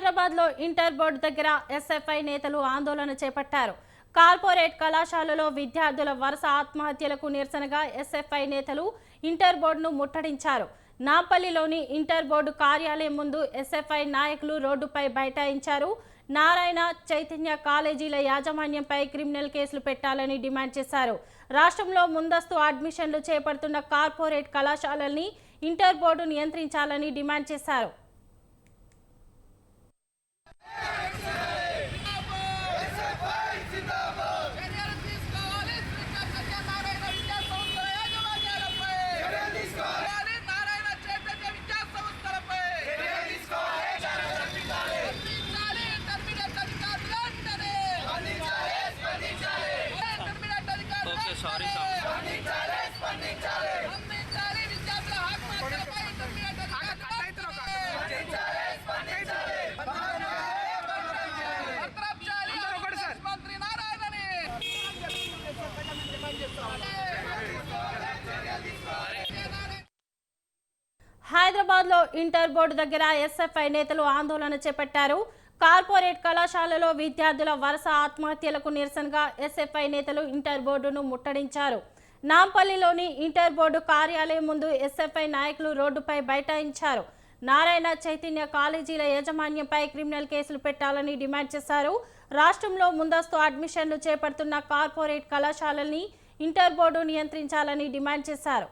హైదరాబాద్లో inter board దగ్గర SFI నేతలు ఆందోళన చేపట్టారు. కార్పొరేట్ కళాశాలలో విద్యార్థుల వరుస ఆత్మహత్యలకు నిరసనగా ఎస్ఎఫ్ఐ నేతలు ఇంటర్ బోర్డును ముట్టడించారు. నాపల్లిలోని ఇంటర్ బోర్డు కార్యాలయం ముందు ఎస్ఎఫ్ఐ నాయకులు రోడ్డుపై బైఠాయించారు. నారాయణ చైతన్య కాలేజీల యాజమాన్యంపై క్రిమినల్ కేసులు పెట్టాలని డిమాండ్ చేశారు. రాష్ట్రంలో ముందస్తు అడ్మిషన్లు చేపడుతున్న కార్పొరేట్ కళాశాలల్ని ఇంటర్ బోర్డు నియంత్రించాలని డిమాండ్ చేశారు. నారాయణని హైదరాబాద్లో ఇంటర్ బోర్డు దగ్గర ఎస్ఎఫ్ఐ నేతలు ఆందోళన చేపట్టారు. కార్పొరేట్ కళాశాలలో విద్యార్థుల వరుస ఆత్మహత్యలకు నిరసనగా ఎస్ఎఫ్ఐ నేతలు ఇంటర్ బోర్డును ముట్టడించారు. నాంపల్లిలోని ఇంటర్ బోర్డు కార్యాలయం ముందు ఎస్ఎఫ్ఐ నాయకులు రోడ్డుపై బైఠాయించారు. నారాయణ చైతన్య కాలేజీల యాజమాన్యంపై క్రిమినల్ కేసులు పెట్టాలని డిమాండ్ చేశారు. రాష్ట్రంలో ముందస్తు అడ్మిషన్లు చేపడుతున్న కార్పొరేట్ కళాశాలల్ని ఇంటర్ బోర్డు నియంత్రించాలని డిమాండ్ చేశారు.